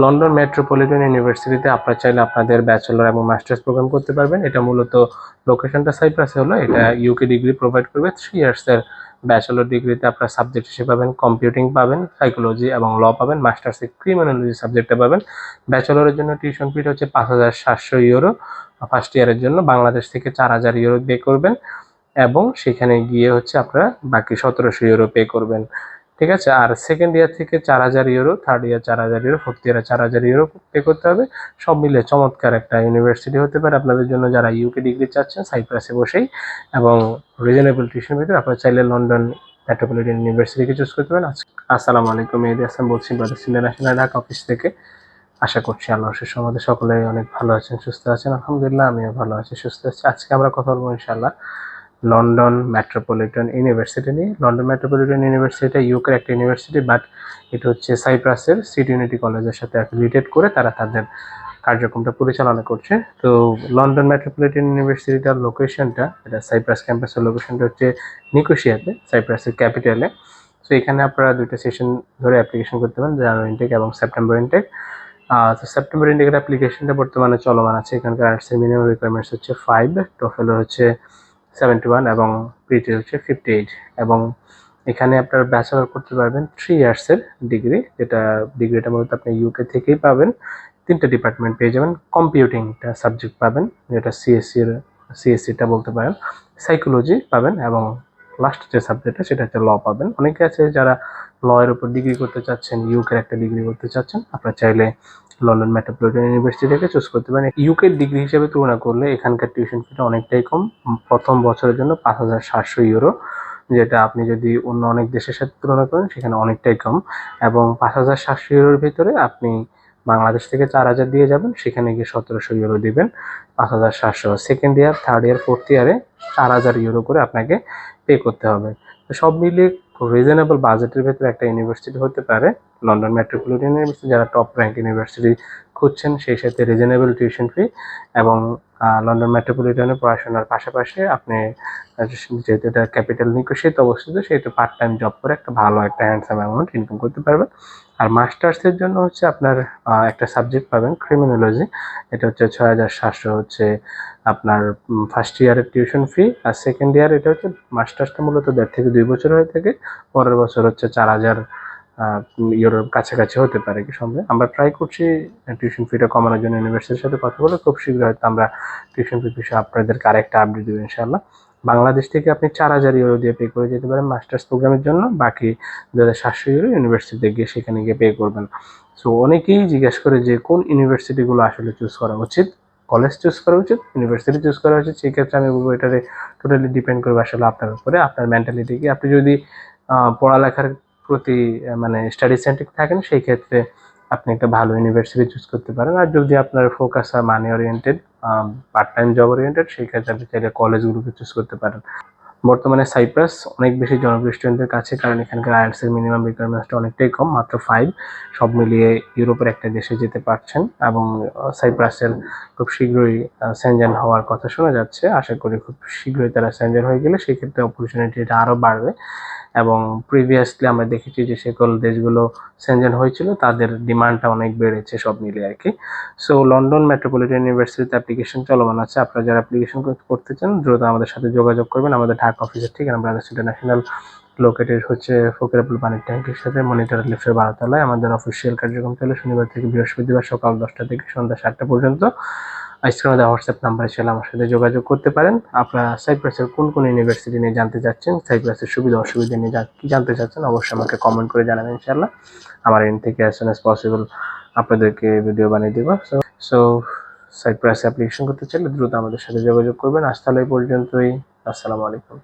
London metropolitan ইউনিভার্সিটিতে আপনারা চাইলে আপনাদের ব্যাচেলর এবং মাস্টার্স প্রোগ্রাম করতে পারবেন। এটা মূলত লোকেশনটা সাইপ্রাসে হলো, এটা ইউকে ডিগ্রি প্রোভাইড করবে। থ্রি ইয়ার্সের ব্যাচেলর ডিগ্রিতে আপনার সাবজেক্ট হিসেবে পাবেন কম্পিউটিং পাবেন সাইকোলজি এবং ল পাবেন মাস্টার্সে ক্রিমিনোলজি সাবজেক্টটা পাবেন। ব্যাচেলরের জন্য টিউশন ফিট হচ্ছে পাঁচ হাজার সাতশো ইউরো ফার্স্ট ইয়ারের জন্য বাংলাদেশ থেকে চার হাজার ইউরো পে করবেন এবং সেখানে গিয়ে হচ্ছে আপনারা বাকি সতেরোশো ইউরো পে করবেন। ঠিক আছে? আর সেকেন্ড ইয়ার থেকে চার হাজার ইউরো থার্ড ইয়ার চার হাজার ইউরো ফোর্থ ইয়ারে চার হাজার ইউরো পে করতে হবে। সব মিলে চমৎকার একটা ইউনিভার্সিটি হতে পারে। আপনাদের জন্য যারা ইউকে ডিগ্রি চাচ্ছেন সাইপ্রাসে বসেই এবং রিজনেবল টিউশন ভিতরে আপনারা চাইলে লন্ডন মেট্রোপলিটন ইউনিভার্সিটিকে চুজ করতে পারেন। আসসালামু আলাইকুম মেহেদি হাসান বলছি ব্রাদার্স ইন্টারন্যাশনাল ঢাকা অফিস থেকে। আশা করছি আল্লাহ আমাদের সকলে অনেক ভালো আছেন, সুস্থ আছেন। আলহামদুলিল্লাহ, আমিও ভালো আছি, সুস্থ আছি। আজকে আমরা কথা বলব ইনশাল্লাহ লন্ডন মেট্রোপলিটন ইউনিভার্সিটি নিয়ে। লন্ডন মেট্রোপলিটন ইউনিভার্সিটি ইউকের একটা ইউনিভার্সিটি বাট এটা হচ্ছে সাইপ্রাসের সিটি ইউনিটি কলেজের সাথে অ্যাফিলিয়েটেড করে তারা তাদের কার্যক্রমটা পরিচালনা করছে। তো লন্ডন মেট্রোপলিটন ইউনিভার্সিটিটার লোকেশনটা এটা সাইপ্রাস ক্যাম্পাসের লোকেশনটা হচ্ছে নিকোশিয়াতে সাইপ্রাসের ক্যাপিটালে তো এখানে আপনারা দুইটা সেশন ধরে অ্যাপ্লিকেশন করতে পারেন জানুয়ারি ইনটেক এবং সেপ্টেম্বর ইনটেক তো সেপ্টেম্বর ইনটেকের অ্যাপ্লিকেশনটা বর্তমানে চলমান আছে। এখানকার আর্টসের মিনিমাম রিকোয়ারমেন্টস হচ্ছে ফাইভ টোফেলের হচ্ছে সেভেন্টি ওয়ান এবং প্রিটি হচ্ছে ফিফটি এইট এবং এখানে আপনার ব্যাচেলর করতে পারবেন থ্রি ইয়ার্সের ডিগ্রি যেটা ডিগ্রিটা মূলত আপনি ইউকে থেকেই পাবেন। তিনটা ডিপার্টমেন্ট পেয়ে যাবেন কম্পিউটিংটা সাবজেক্ট পাবেন, যেটা সিএসসির সিএসসিটা বলতে পারেন সাইকোলজি পাবেন এবং লাস্ট যে সাবজেক্টটা সেটা হচ্ছে ল পাবেন। অনেকে আছে যারা ল এর উপর ডিগ্রি করতে চাচ্ছেন ইউকের একটা ডিগ্রি করতে চাচ্ছেন, আপনারা চাইলে লন্ডন মেট্রোপলিটন ইউনিভার্সিটি থেকে চুজ করতে পারেন। ইউকের ডিগ্রি হিসেবে তুলনা করলে এখানকার টিউশন ফিটা অনেকটাই কম। প্রথম বছরের জন্য পাঁচ হাজার সাতশো ইউরো যেটা আপনি যদি অন্য অনেক দেশের সাথে তুলনা করেন, সেখানে অনেকটাই কম। এবং পাঁচ হাজার সাতশো ইউরোর ভিতরে আপনি বাংলাদেশ থেকে চার হাজার দিয়ে যাবেন, সেখানে গিয়ে সতেরোশো ইউরো দিবেন, পাঁচ হাজার সাতশো। Second year third year fourth ইয়ারে চার হাজার ইউরো করে আপনাকে পে করতে হবে। সব মিলিয়ে রিজনেবল বাজেটের ভেতরে একটা ইউনিভার্সিটি হতে পারে লন্ডন মেট্রোপলিটন ইউনিভার্সিটি যারা টপ র্যাঙ্ক ইউনিভার্সিটি খুঁজছেন সেই সাথে রিজনেবল টিউশন ফি এবং লন্ডন মেট্রোপলিটনে পড়াশোনার পাশাপাশি আপনি যেহেতু এটা ক্যাপিটাল নিকোশিয়াতে অবস্থিত, সেহেতু পার্ট টাইম জব করে একটা ভালো, একটা হ্যান্ডসাম অ্যামাউন্ট ইনকাম করতে পারবেন। আর মাস্টার্সের জন্য হচ্ছে আপনার একটা সাবজেক্ট পাবেন ক্রিমিনোলজি এটা হচ্ছে ছয় হাজার সাতশো হচ্ছে আপনার ফার্স্ট ইয়ারের টিউশন ফি আর সেকেন্ড ইয়ার এটা হচ্ছে মাস্টার্সটা মূলত দেড় থেকে দুই বছর হয়ে থাকে। পরের বছর হচ্ছে চার হাজার ইউরোর কাছাকাছি হতে পারে কি সন্দেহ? আমরা ট্রাই করছি টিউশন ফিটা কমানোর জন্য ইউনিভার্সিটির সাথে কথা বলে, খুব শীঘ্রই হয়তো আমরা টিউশন ফি বিষয়ে আপনাদেরকে আরেকটা আপডেট দেবো ইনশাল্লাহ বাংলাদেশ থেকে আপনি চার হাজার ইউরো দিয়ে পে করে যেতে পারেন মাস্টার্স প্রোগ্রামের জন্য, বাকি দু হাজার সাতশো ইউরো ইউনিভার্সিটিতে গিয়ে সেখানে গিয়ে পে করবেন। সো অনেকেই জিজ্ঞেস করে যে কোন ইউনিভার্সিটিগুলো আসলে চুজ করা উচিত? কলেজ চুজ করা উচিত? ইউনিভার্সিটি চুজ করা উচিত? সেই ক্ষেত্রে আমি বলব এটাতে টোটালি ডিপেন্ড করবে আসলে আপনার উপরে, আপনার মেন্টালিটি কি আপনি যদি পড়ালেখার প্রতি মানে স্টাডি সেন্ট্রিক থাকেন, সেই ক্ষেত্রে আপনি একটা ভালো ইউনিভার্সিটি চুজ করতে পারেন। আর যদি আপনার ফোকাস হয় money oriented part time job oriented সেই ক্ষেত্রে আপনি চাইলে কলেজগুলোকে চুজ করতে পারেন। বর্তমানে সাইপ্রাস অনেক বেশি জনপ্রিয় স্টুডেন্টদের কাছে, কারণ এখানকার এর মিনিমাম রিকোয়ারমেন্টসটা অনেকটাই কম, মাত্র ফাইভ সব মিলিয়ে ইউরোপের একটা দেশে যেতে পারছেন এবং সাইপ্রাসের খুব শীঘ্রই সেনজেন হওয়ার কথা শোনা যাচ্ছে। আশা করি খুব শীঘ্রই তারা সেনজেন হয়ে গেলে, সেই ক্ষেত্রে অপরচুনিটিটা আরও বাড়বে। এবং প্রিভিয়াসলি আমরা দেখেছি যে সকল দেশগুলো সেনজেন হয়েছিল, তাদের ডিমান্ডটা অনেক বেড়েছে সব মিলে আর কি। সো লন্ডন মেট্রোপলিটন ইউনিভার্সিটিতে অ্যাপ্লিকেশন চলমান আছে। আপনারা যারা অ্যাপ্লিকেশন করতে চান, দ্রুত আমাদের সাথে যোগাযোগ করবেন। আমাদের ঢাকা অফিসের ঠিকানা ব্রাদার্স ইন্টারন্যাশনাল লোকেটেড হচ্ছে ফকিরাপুল পানির ট্যাঙ্কের সাথে মনিটর লিফটের বারোতলায়। আমাদের অফিসিয়াল কার্যক্রম চলে শনিবার থেকে বৃহস্পতিবার সকাল দশটা থেকে সন্ধ্যা সাতটা পর্যন্ত। স্ক্রিনে দেওয়া হোয়াটসঅ্যাপ নাম্বার ছিল আমার সাথে যোগাযোগ করতে পারেন। আপনারা সাইপ্রাসের কোন কোন ইউনিভার্সিটি নিয়ে জানতে চাচ্ছেন, সাইপ্রাসের সুবিধা অসুবিধা নিয়ে কি জানতে চাচ্ছেন, অবশ্যই আমাকে কমেন্ট করে জানাবেন ইনশাল্লাহ আমার এন থেকে অ্যাজ সুন অ্যাজ পসিবল আপনাদেরকে ভিডিও বানিয়ে দেবো। সো সো সাইপ্রাসে অ্যাপ্লিকেশন করতে চাইলে দ্রুত আমাদের সাথে যোগাযোগ করবেন। আজ তাহলে পর্যন্তই। আসসালামু আলাইকুম।